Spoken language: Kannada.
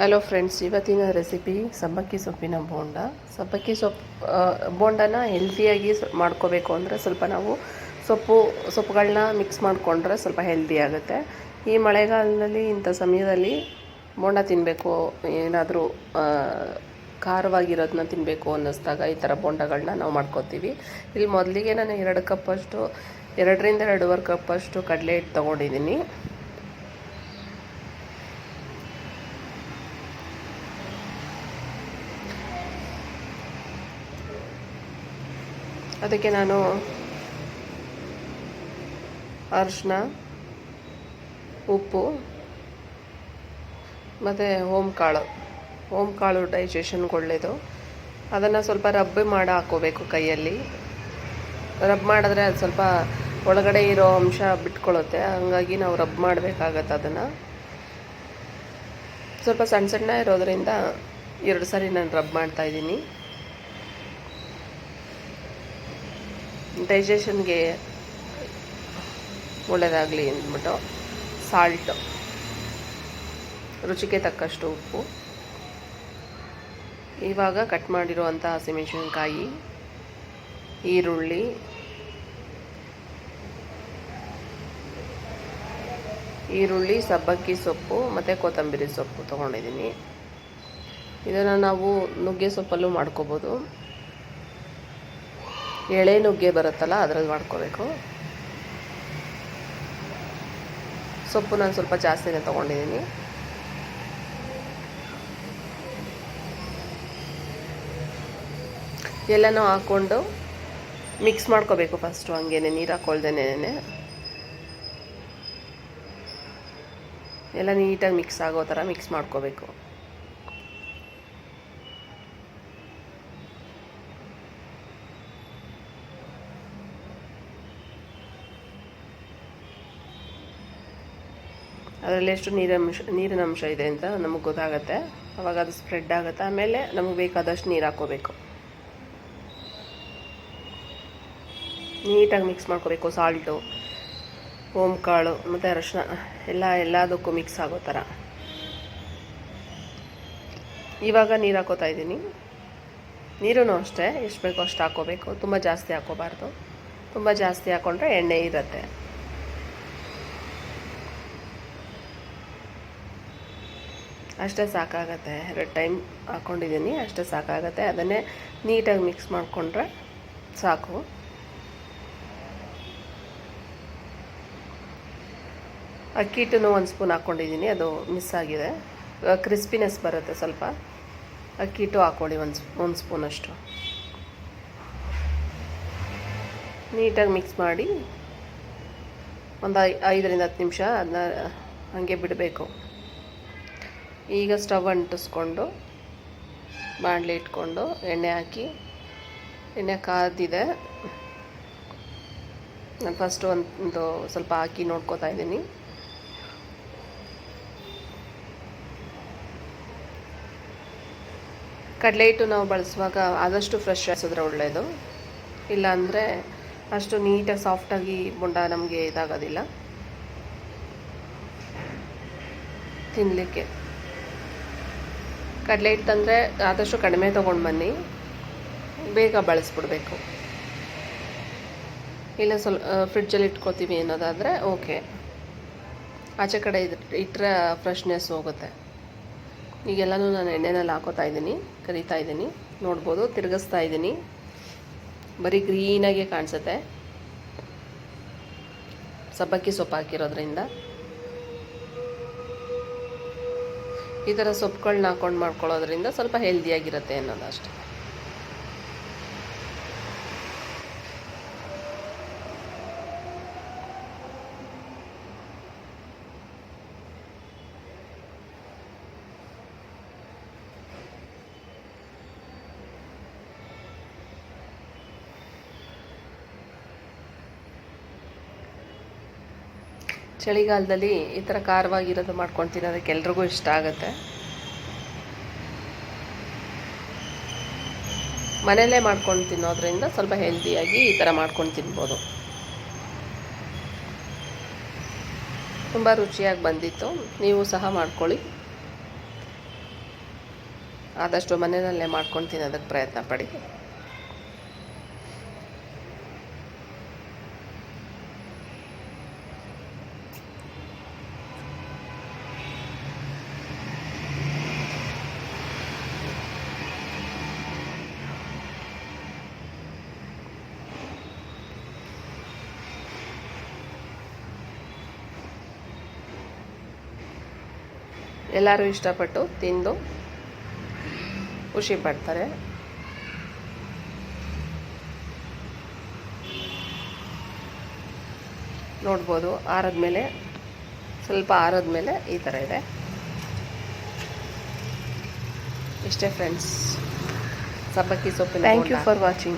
ಹಲೋ ಫ್ರೆಂಡ್ಸ್ ಇವತ್ತಿನ ರೆಸಿಪಿ ಸಬ್ಬಕ್ಕಿ ಸೊಪ್ಪಿನ ಬೋಂಡ. ಸಬ್ಬಕ್ಕಿ ಸೊಪ್ಪು ಬೋಂಡನ ಹೆಲ್ತಿಯಾಗಿ ಮಾಡ್ಕೋಬೇಕು ಅಂದರೆ ಸ್ವಲ್ಪ ನಾವು ಸೊಪ್ಪು ಸೊಪ್ಪುಗಳನ್ನ ಮಿಕ್ಸ್ ಮಾಡಿಕೊಂಡ್ರೆ ಸ್ವಲ್ಪ ಹೆಲ್ದಿ ಆಗುತ್ತೆ. ಈ ಮಳೆಗಾಲದಲ್ಲಿ, ಇಂಥ ಸಮಯದಲ್ಲಿ ಬೋಂಡ ತಿನ್ನಬೇಕು ಏನಾದರೂ ಖಾರವಾಗಿರೋದನ್ನ ತಿನ್ನಬೇಕು ಅನ್ನಿಸ್ದಾಗ ಈ ಥರ ಬೋಂಡಗಳನ್ನ ನಾವು ಮಾಡ್ಕೋತೀವಿ. ಇಲ್ಲಿ ಮೊದಲಿಗೆ ನಾನು ಎರಡು ಕಪ್ಪಷ್ಟು, ಎರಡರಿಂದ ಎರಡೂವರೆ ಕಪ್ಪಷ್ಟು ಕಡಲೆ ಹಿಟ್ಟು ತೊಗೊಂಡಿದ್ದೀನಿ. ಅದಕ್ಕೆ ನಾನು ಅರಿಶಿನ ಉಪ್ಪು ಮತ್ತು ಓಮ್ ಕಾಳು ಓಮ್ ಕಾಳು ಡೈಜೆಷನ್ಗೆ ಒಳ್ಳೆಯದು ಅದನ್ನು ಸ್ವಲ್ಪ ರಬ್ ಮಾಡಿ ಹಾಕೋಬೇಕು ಕೈಯಲ್ಲಿ. ರಬ್ ಮಾಡಿದ್ರೆ ಅದು ಸ್ವಲ್ಪ ಒಳಗಡೆ ಇರೋ ಅಂಶ ಬಿಟ್ಕೊಳ್ಳುತ್ತೆ ಹಾಗಾಗಿ ನಾವು ರಬ್ ಮಾಡಬೇಕಾಗತ್ತೆ ಅದನ್ನು. ಸ್ವಲ್ಪ ಸಣ್ಣ ಸಣ್ಣ ಇರೋದರಿಂದ ಎರಡು ಸಾರಿ ನಾನು ರಬ್ ಮಾಡ್ತಾಯಿದ್ದೀನಿ ಡೈಜೆಷನ್ಗೆ ಒಳ್ಳೆಯದಾಗಲಿ ಅಂದ್ಬಿಟ್ಟು ಸಾಲ್ಟ್ ರುಚಿಗೆ ತಕ್ಕಷ್ಟು ಉಪ್ಪು. ಇವಾಗ ಕಟ್ ಮಾಡಿರುವಂಥ ಹಸಿಮೆಣಸಿನ್ಕಾಯಿ, ಈರುಳ್ಳಿ ಈರುಳ್ಳಿ, ಸಬ್ಬಕ್ಕಿ ಸೊಪ್ಪು ಮತ್ತು ಕೊತ್ತಂಬರಿ ಸೊಪ್ಪು ತೊಗೊಂಡಿದ್ದೀನಿ. ಇದನ್ನು ನಾವು ನುಗ್ಗೆ ಸೊಪ್ಪಲ್ಲೂ ಮಾಡ್ಕೋಬೋದು. ಎಳೆ ನುಗ್ಗೆ ಬರುತ್ತಲ್ಲ, ಅದ್ರಲ್ಲಿ ಮಾಡ್ಕೋಬೇಕು. ಸೊಪ್ಪು ನಾನು ಸ್ವಲ್ಪ ಜಾಸ್ತಿನೇ ತೊಗೊಂಡಿದ್ದೀನಿ ಎಲ್ಲನೂ ಹಾಕ್ಕೊಂಡು ಮಿಕ್ಸ್ ಮಾಡ್ಕೋಬೇಕು ಫಸ್ಟು ಹಂಗೇನೆ, ನೀರು ಹಾಕೊಳ್ದೇನೆ ಎಲ್ಲ ನೀಟಾಗಿ ಮಿಕ್ಸ್ ಆಗೋ ಥರ ಮಿಕ್ಸ್ ಮಾಡ್ಕೋಬೇಕು. ಅದರಲ್ಲಿ ಎಷ್ಟು ನೀರಂಶ ನೀರಿನ ಅಂಶ ಇದೆ ಅಂತ ನಮಗೆ ಗೊತ್ತಾಗುತ್ತೆ. ಅವಾಗ ಅದು ಸ್ಪ್ರೆಡ್ ಆಗುತ್ತೆ. ಆಮೇಲೆ ನಮಗೆ ಬೇಕಾದಷ್ಟು ನೀರು ಹಾಕ್ಕೋಬೇಕು ನೀಟಾಗಿ ಮಿಕ್ಸ್ ಮಾಡ್ಕೋಬೇಕು. ಸಾಲ್ಟು ಓಮ್ ಕಾಳು, ಮತ್ತು ಅರಶಿನ, ಎಲ್ಲ, ಎಲ್ಲದಕ್ಕೂ ಮಿಕ್ಸ್ ಆಗೋ ಥರ. ಇವಾಗ ನೀರು ಹಾಕೋತಾ ಇದ್ದೀನಿ. ನೀರೂ ಅಷ್ಟೇ. ಎಷ್ಟು ಬೇಕೋ ಅಷ್ಟು ಹಾಕೋಬೇಕು. ತುಂಬ ಜಾಸ್ತಿ ಹಾಕೋಬಾರ್ದು. ತುಂಬ ಜಾಸ್ತಿ ಹಾಕ್ಕೊಂಡ್ರೆ ಎಣ್ಣೆ ಇರುತ್ತೆ. ಅಷ್ಟೇ ಸಾಕಾಗತ್ತೆ. ಎರಡು ಟೈಮ್ ಹಾಕ್ಕೊಂಡಿದ್ದೀನಿ ಅಷ್ಟೇ ಸಾಕಾಗತ್ತೆ. ಅದನ್ನೇ ನೀಟಾಗಿ ಮಿಕ್ಸ್ ಮಾಡಿಕೊಂಡ್ರೆ ಸಾಕು. ಅಕ್ಕಿ ಹಿಟ್ಟನ್ನು ಒಂದು ಸ್ಪೂನ್ ಹಾಕ್ಕೊಂಡಿದ್ದೀನಿ ಅದು ಮಿಸ್ ಆಗಿದೆ. ಕ್ರಿಸ್ಪಿನೆಸ್ ಬರುತ್ತೆ ಸ್ವಲ್ಪ. ಅಕ್ಕಿ ಹಿಟ್ಟು ಹಾಕ್ಕೊಳ್ಳಿ ಒಂದು ಒಂದು ಸ್ಪೂನಷ್ಟು ನೀಟಾಗಿ ಮಿಕ್ಸ್ ಮಾಡಿ ಒಂದು ಐದರಿಂದ ಹತ್ತು ನಿಮಿಷ ಅದನ್ನ ಹಾಗೆ ಬಿಡಬೇಕು. ಈಗ ಸ್ಟವ್ ಅಂಟಿಸ್ಕೊಂಡು, ಬಾಣಲೆ ಇಟ್ಕೊಂಡು ಎಣ್ಣೆ ಹಾಕಿ, ಎಣ್ಣೆ ಕಾದಿದೆ. ನಾನು ಫಸ್ಟು ಒಂದು ಸ್ವಲ್ಪ ಹಾಕಿ ನೋಡ್ಕೋತಾ ಇದ್ದೀನಿ. ಕಡಲೆ ಹಿಟ್ಟು ನಾವು ಬಳಸುವಾಗ ಆದಷ್ಟು ಫ್ರೆಶ್ ಹಾಕಿಸಿದ್ರೆ ಒಳ್ಳೆಯದು ಇಲ್ಲಾಂದರೆ ಅಷ್ಟು ನೀಟಾಗಿ ಸಾಫ್ಟಾಗಿ ಬೊಂಡ ನಮಗೆ ಇದಾಗೋದಿಲ್ಲ. ತಿನ್ನಲಿಕ್ಕೆ ಕಡಲೆ ಹಿಟ್ಟಂದರೆ ಆದಷ್ಟು ಕಡಿಮೆ ತೊಗೊಂಡು ಬನ್ನಿ. ಬೇಗ ಬಳಸ್ಬಿಡ್ಬೇಕು. ಇಲ್ಲ ಸ್ವಲ್ಪ ಫ್ರಿಡ್ಜಲ್ಲಿ ಇಟ್ಕೋತೀವಿ ಅನ್ನೋದಾದರೆ ಓಕೆ ಆಚೆ ಕಡೆ ಇದು ಇಟ್ಟರೆ ಫ್ರೆಶ್ನೆಸ್ ಹೋಗುತ್ತೆ. ಈಗೆಲ್ಲನೂ ನಾನು ಎಣ್ಣೆನಲ್ಲಿ ಹಾಕೋತಾ ಇದ್ದೀನಿ, ಕರಿತಾ ಇದ್ದೀನಿ. ನೋಡ್ಬೋದು, ತಿರುಗಿಸ್ತಾ ಇದ್ದೀನಿ. ಬರೀ ಗ್ರೀನಾಗೆ ಕಾಣಿಸುತ್ತೆ. ಸಬ್ಬಕ್ಕಿ ಸೊಪ್ಪು ಹಾಕಿರೋದ್ರಿಂದ. ಈ ಥರ ಸೊಪ್ಪುಗಳನ್ನ ಹಾಕೊಂಡು ಮಾಡ್ಕೊಳ್ಳೋದ್ರಿಂದ ಸ್ವಲ್ಪ ಹೆಲ್ದಿಯಾಗಿರುತ್ತೆ ಅನ್ನೋದು ಅಷ್ಟೇ. ಚಳಿಗಾಲದಲ್ಲಿ ಈ ಥರ ಖಾರವಾಗಿರೋದು ಮಾಡ್ಕೊಂಡು ತಿನ್ನೋದಕ್ಕೆ ಎಲ್ರಿಗೂ ಇಷ್ಟ ಆಗುತ್ತೆ. ಮನೆಯಲ್ಲೇ ಮಾಡ್ಕೊಂಡು ತಿನ್ನೋದ್ರಿಂದ ಸ್ವಲ್ಪ ಹೆಲ್ದಿಯಾಗಿ ಈ ಥರ ಮಾಡ್ಕೊಂಡು ತಿನ್ಬೋದು. ತುಂಬ ರುಚಿಯಾಗಿ ಬಂದಿತ್ತು. ನೀವು ಸಹ ಮಾಡ್ಕೊಳ್ಳಿ. ಆದಷ್ಟು ಮನೆಯಲ್ಲೇ ಮಾಡ್ಕೊಂಡು ತಿನ್ನೋದಕ್ಕೆ ಪ್ರಯತ್ನ ಪಡಿ. ಎಲ್ಲರೂ ಇಷ್ಟಪಟ್ಟು ತಿಂದು ಖುಷಿ ಪಡ್ತಾರೆ. ನೋಡ್ಬೋದು ಆರದ್ಮೇಲೆ ಸ್ವಲ್ಪ ಆರದ್ಮೇಲೆ ಈ ಥರ ಇದೆ. ಇಷ್ಟೇ ಫ್ರೆಂಡ್ಸ್ ಸಬ್ಬಕ್ಕಿ ಸೊಪ್ಪು ಥ್ಯಾಂಕ್ ಯು ಫಾರ್ watching.